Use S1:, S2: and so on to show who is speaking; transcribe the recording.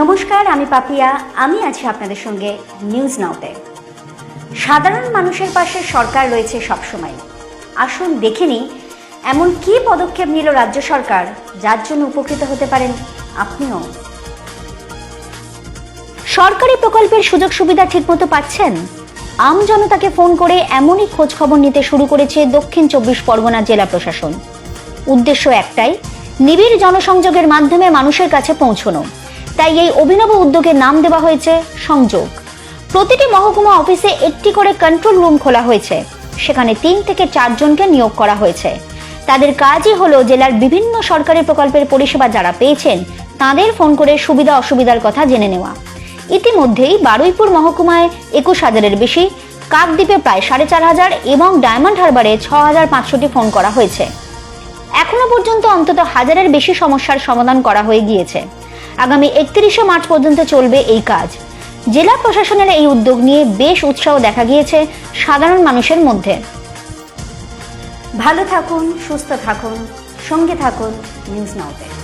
S1: নমস্কার, আমি পাপিয়া। আমি আছি আপনাদের সঙ্গে নিউজ নাওতে সাধারণ মানুষের পাশে সরকার রয়েছে সবসময়। আসুন দেখে নিই, এমন কি পদক্ষেপ নিল রাজ্য সরকার, যার জন্য উপকৃত হতে পারেন আপনিও? সরকারি প্রকল্পের সুযোগ সুবিধা ঠিকমতো পাচ্ছেন? আম জনতাকে ফোন করে এমনই খোঁজ খবর নিতে শুরু করেছে দক্ষিণ চব্বিশ পরগনা জেলা প্রশাসন। উদ্দেশ্য একটাই, নিবিড় জনসংযোগের মাধ্যমে মানুষের কাছে পৌঁছানো। তাই এই অভিনব উদ্যোগের নাম দেওয়া হয়েছে সংযোগ। প্রতিটি মহকুমা অফিসে একটি করে কন্ট্রোল রুম খোলা হয়েছে। সেখানে তিন থেকে চারজনকে নিয়োগ করা হয়েছে। তাদের কাজই হলো জেলার বিভিন্ন সরকারি প্রকল্পের পরিষেবা যারা পেয়েছেন, তাদের ফোন করে সুবিধা অসুবিধার কথা জেনে নেওয়া। ইতিমধ্যেই বারুইপুর মহকুমায় একুশ হাজারের বেশি, কাকদ্বীপে প্রায় সাড়ে চার হাজার এবং ডায়মন্ড হারবারে ছ হাজার পাঁচশোটি ফোন করা হয়েছে। এখনও পর্যন্ত অন্তত হাজারের বেশি সমস্যার সমাধান করা হয়ে গিয়েছে। আগামী একত্রিশে মার্চ পর্যন্ত চলবে এই কাজ। জেলা প্রশাসনের এই উদ্যোগ নিয়ে বেশ উৎসাহ দেখা গিয়েছে সাধারণ মানুষের মধ্যে। ভালো থাকুন, সুস্থ থাকুন, সঙ্গে থাকুন, নিউজ নাওতে